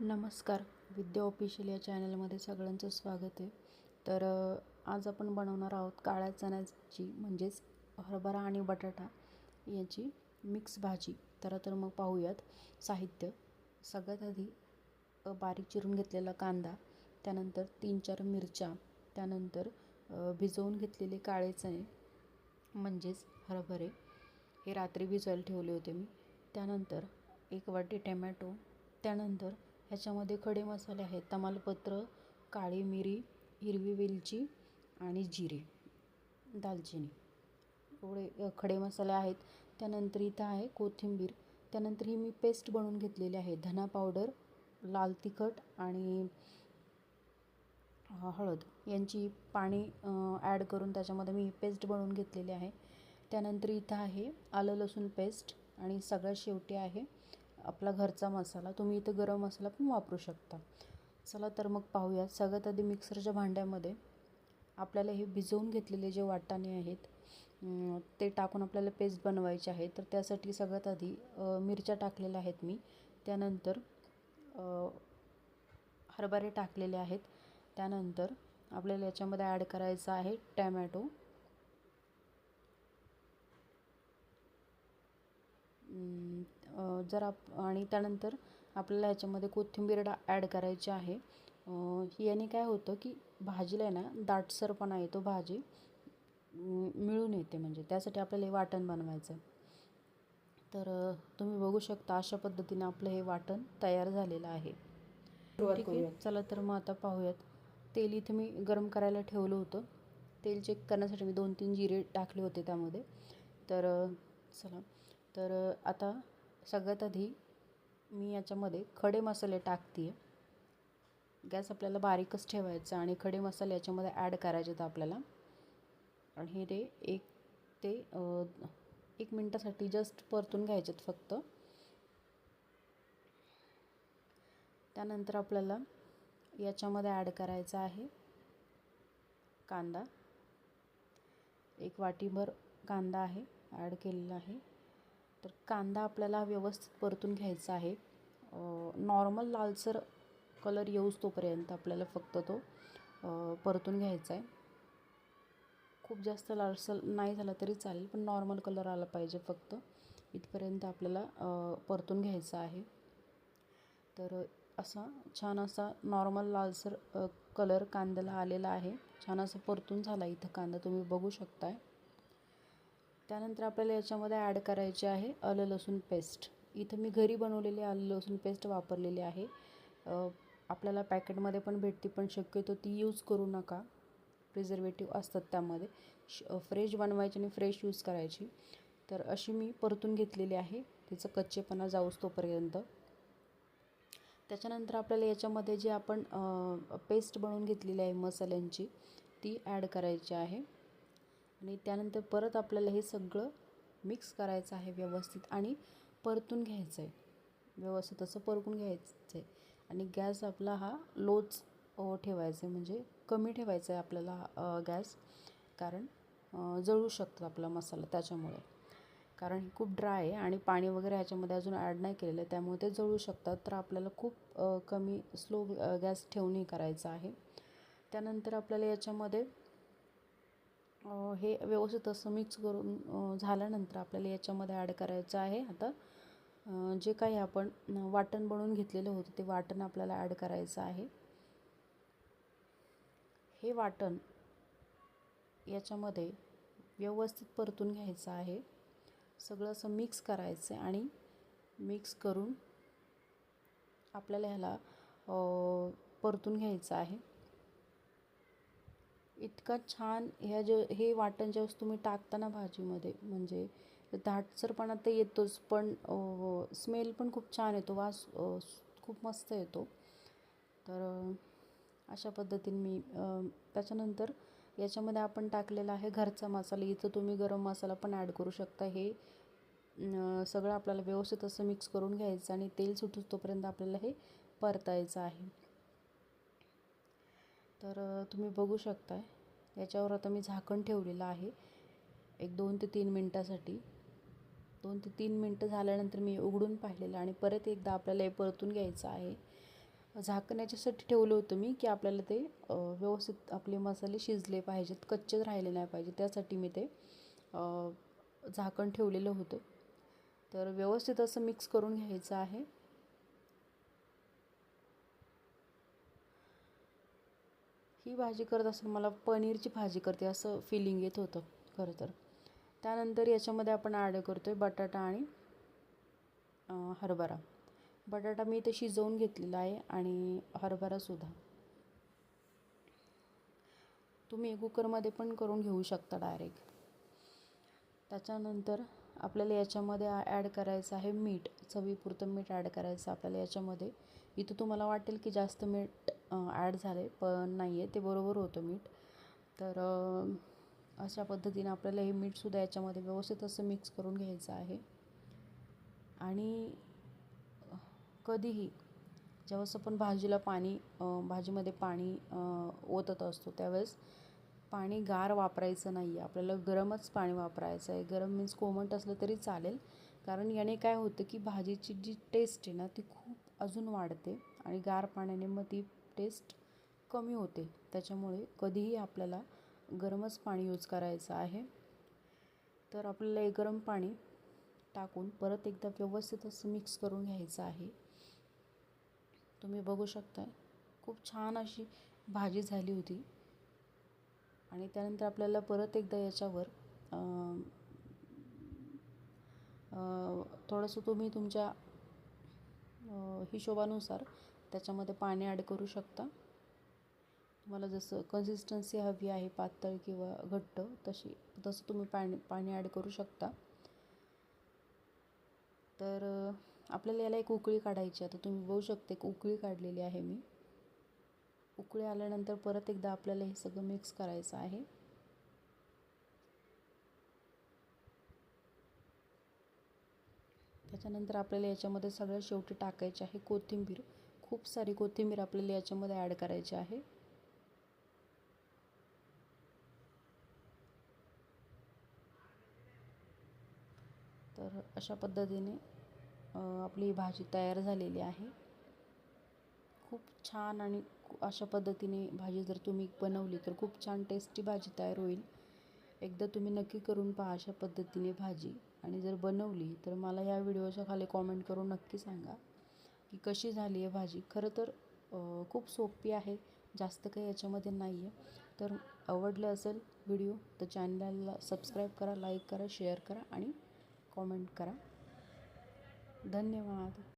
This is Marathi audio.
नमस्कार. विद्या ऑफिशियल या चॅनलमध्ये सगळ्यांचं स्वागत आहे. तर आज आपण बनवणार आहोत काळ्या चण्याची म्हणजेच हरभरा आणि बटाटा याची मिक्स भाजी. तर तर मग पाहूयात साहित्य. सगळ्यात आधी बारीक चिरून घेतलेला कांदा त्यानंतर तीन चार मिरच्या त्यानंतर भिजवून घेतलेले काळे चणे म्हणजेच हरभरे हे रात्री भिजवायला ठेवले होते मी. त्यानंतर एक वाटी टमॅटो त्यानंतर ह्याच्यामध्ये खडे मसाले आहेत. तमालपत्र काळी मिरी हिरवी वेलची आणि जिरे. दालचिनी. एवढे खडे मसाले आहेत. त्यानंतर इथं आहे कोथिंबीर. त्यानंतर ही मी पेस्ट बनवून घेतलेली आहे. धना पावडर लाल तिखट आणि हळद. यांची पाणी ॲड करून त्याच्यामध्ये मी पेस्ट बनवून घेतलेली आहे. त्यानंतर इथं आहे आलं लसूण पेस्ट आणि सगळ्यात शेवटी आहे आपला घरचा मसाला तुम्ही इथं गरम मसाला पण वापरू शकता. चला तर मग पाहूया. सगळ्यात आधी मिक्सरच्या भांड्यामध्ये आपल्याला हे भिजवून घेतलेले जे वाटाणे आहेत ते टाकून आपल्याला पेस्ट बनवायचे आहे. तर त्यासाठी सगळ्यात आधी मिरच्या टाकलेल्या आहेत मी. त्यानंतर हरभरे टाकलेले आहेत. त्यानंतर आपल्याला याच्यामध्ये ॲड करायचं आहे टॅमॅटो. जर आप आणि त्यानंतर आपल्याला ह्याच्यामध्ये कोथिंबीर डा ॲड करायची आहे. याने काय होतं की भाजीला आहे ना दाटसरपणा येतो भाजी. मिळून येते म्हणजे. त्यासाठी आपल्याला हे वाटण बनवायचं. तर तुम्ही बघू शकता अशा पद्धतीने आपलं हे वाटण तयार झालेलं आहे. ठीक आहे. चला तर मग आता पाहूयात. तेल इथं मी गरम करायला ठेवलं होतं. तेल चेक करण्यासाठी मी दोन तीन जिरे टाकले होते त्यामध्ये. तर चला. तर आता सगळ्यात आधी मी याच्यामध्ये खडे मसाले टाकते आहे गॅस आपल्याला बारीकच ठेवायचा आणि खडे मसाले याच्यामध्ये ॲड करायचे आहेत आपल्याला. आणि हे ते एक ते एक मिनटासाठी जस्ट परतून घ्यायचे आहेत फक्त. त्यानंतर आपल्याला याच्यामध्ये ॲड करायचा आहे कांदा. एक वाटीभर कांदा आहे ॲड केलेला आहे. तर कांदा आपल्याला व्यवस्थित परतून घ्यायचा आहे. नॉर्मल लालसर कलर येऊच तोपर्यंत आपल्याला फक्त तो परतून घ्यायचा आहे. खूप जास्त लालसर नाही झाला तरी चालेल पण नॉर्मल कलर आला पाहिजे फक्त. इथपर्यंत आपल्याला परतून घ्यायचा आहे. तर असा छान असा नॉर्मल लालसर कलर कांद्याला आलेला आहे. छान असं परतून झाला इथं कांदा तुम्ही बघू शकताय. त्यानंतर आपल्याला याच्यामध्ये ॲड करायचे आहे आलं लसूण पेस्ट इथं मी घरी बनवलेली आलं लसूण पेस्ट वापरलेली आहे. आपल्याला पॅकेटमध्ये पण भेटते पण शक्यतो ती यूज करू नका. प्रिझर्वेटिव्ह असतात त्यामध्ये. फ्रेश बनवायची आणि फ्रेश यूज करायची. तर अशी मी परतून घेतलेली आहे. तिचं कच्चेपणा जाऊस तोपर्यंत. त्याच्यानंतर आपल्याला याच्यामध्ये जे आपण पेस्ट बनवून घेतलेली आहे मसाल्यांची ती ॲड करायची आहे. आणि त्यानंतर परत आपल्याला हे सगळं मिक्स करायचं आहे व्यवस्थित आणि परतून घ्यायचं आहे व्यवस्थित असं परतून घ्यायचं आहे आणि गॅस आपला हा लोच ठेवायचा आहे म्हणजे कमी ठेवायचा आहे आपल्याला गॅस. कारण जळू शकतो आपला मसाला त्याच्यामुळे. कारण हे खूप ड्राय आहे आणि पाणी वगैरे ह्याच्यामध्ये अजून ॲड नाही केलेलं आहे. त्यामुळे ते जळू शकतात. तर आपल्याला खूप कमी स्लो गॅस ठेवूनही करायचं आहे. त्यानंतर आपल्याला याच्यामध्ये हे व्यवस्थित असं मिक्स करून झाल्यानंतर आपल्याला याच्यामध्ये ॲड करायचं आहे. आता जे काही आपण वाटण बनवून घेतलेलं होतं ते वाटण आपल्याला ॲड करायचं आहे. हे वाटण याच्यामध्ये व्यवस्थित परतून घ्यायचं आहे. सगळं असं मिक्स करायचं आहे आणि मिक्स करून आपल्याला ह्याला परतून घ्यायचं आहे. इतका छान ह्या जे हे वाटण ज्यावेळेस तुम्ही टाकता भाजीमध्ये म्हणजे धाटसरपणा तर येतोच पण स्मेल हो, पण खूप छान येतो वास खूप मस्त येतो. तर अशा पद्धतीने मी त्याच्यानंतर याच्यामध्ये आपण टाकलेला आहे घरचा मसाला इथं तुम्ही गरम मसाला पण ॲड करू शकता. हे सगळं आपल्याला व्यवस्थित असं मिक्स करून घ्यायचं आणि तेल सुटूस तोपर्यंत आपल्याला हे परतायचं आहे. तर तुम्ही बघू शकताय. याच्यावर आता मी झाकण ठेवलेलं आहे. एक दोन ते तीन मिनटासाठी. दोन ते तीन मिनटं झाल्यानंतर मी उघडून पाहिलेलं आणि परत एकदा आपल्याला हे परतून घ्यायचं आहे. झाकण याच्यासाठी ठेवलं होतं मी की आपल्याला ते व्यवस्थित आपले मसाले शिजले पाहिजेत कच्चेच राहिले नाही पाहिजे त्यासाठी मी ते झाकण ठेवलेलं होतं. तर व्यवस्थित असं मिक्स करून घ्यायचं आहे. ही भाजी करत असताना मला पनीरची भाजी करते असं फिलिंग येत होतं खरं तर. त्यानंतर याच्यामध्ये आपण ॲड करतो आहे बटाटा आणि हरभरा. बटाटा मी इथे शिजवून घेतलेला आहे आणि हरभरासुद्धा तुम्ही कुकरमध्ये पण करून घेऊ शकता डायरेक्ट त्याच्यानंतर आपल्याला याच्यामध्ये ॲड करायचं आहे मीठ चवीपुरतं मीठ ॲड करायचं आपल्याला याच्यामध्ये. इथं तुम्हाला वाटेल की जास्त मीठ ॲड झाले पण नाही आहे ते बरोबर होतं मीठ. तर अशा पद्धतीने आपल्याला हे मीठसुद्धा याच्यामध्ये व्यवस्थित असं मिक्स करून घ्यायचं आहे. आणि कधीही ज्यावेळेस आपण भाजीला पाणी भाजीमध्ये पाणी ओतत असतो त्यावेळेस पाणी गार वापरायचं नाही आहे आपल्याला गरमच पाणी वापरायचं आहे. गरम मीन्स कोमट असलं तरी चालेल. कारण याने काय होतं की भाजीची जी टेस्ट आहे ना ती खूप अजून वाढते. आणि गार पाण्याने मग ती टेस्ट कमी होते. त्याच्यामुळे कधीही आपल्याला गरमच पाणी यूज करायचं आहे. तर आपल्याला हे गरम पाणी टाकून परत एकदा व्यवस्थित असं मिक्स करून घ्यायचं आहे. तुम्ही बघू शकता खूप छान अशी भाजी झाली होती. आणि त्यानंतर आपल्याला परत एकदा याच्यावर थोडंसं तुम्ही तुमच्या हिशोबानुसार त्याच्यामध्ये पाणी ॲड करू शकता. तुम्हाला जसं कन्सिस्टन्सी हवी आहे पातळ किंवा घट्ट तशी तसं तुम्ही पाणी पाणी ॲड करू शकता. तर आपल्याला याला एक उकळी काढायची आता तुम्ही बघू शकता एक उकळी काढलेली आहे मी. उकळी आल्यानंतर परत एकदा आपल्याला हे सगळं मिक्स करायचं आहे. त्याच्यानंतर आपल्याला याच्यामध्ये सगळ्यात शेवटी टाकायचे आहे कोथिंबीर. खूप सारी कोथिंबीर आपल्याला याच्यामध्ये ॲड करायची आहे. तर अशा पद्धतीने आपली भाजी तयार झालेली आहे. खूप छान आणि अशा पद्धतीने भाजी जर तुम्ही बनवली तर खूप छान टेस्टी भाजी तयार होईल. एकदा तुम्ही नक्की करून पहा अशा पद्धतीने भाजी. आणि जर बनवली तर मला या व्हिडिओच्या खाली कॉमेंट करून नक्की सांगा. की कशी झाली आहे भाजी? खरं तर खूप सोपी आहे. जास्त काही याच्यामध्ये नाही आहे तर आवडलं असेल व्हिडिओ तर चॅनलला सबस्क्राईब करा लाईक करा शेअर करा आणि कॉमेंट करा. धन्यवाद.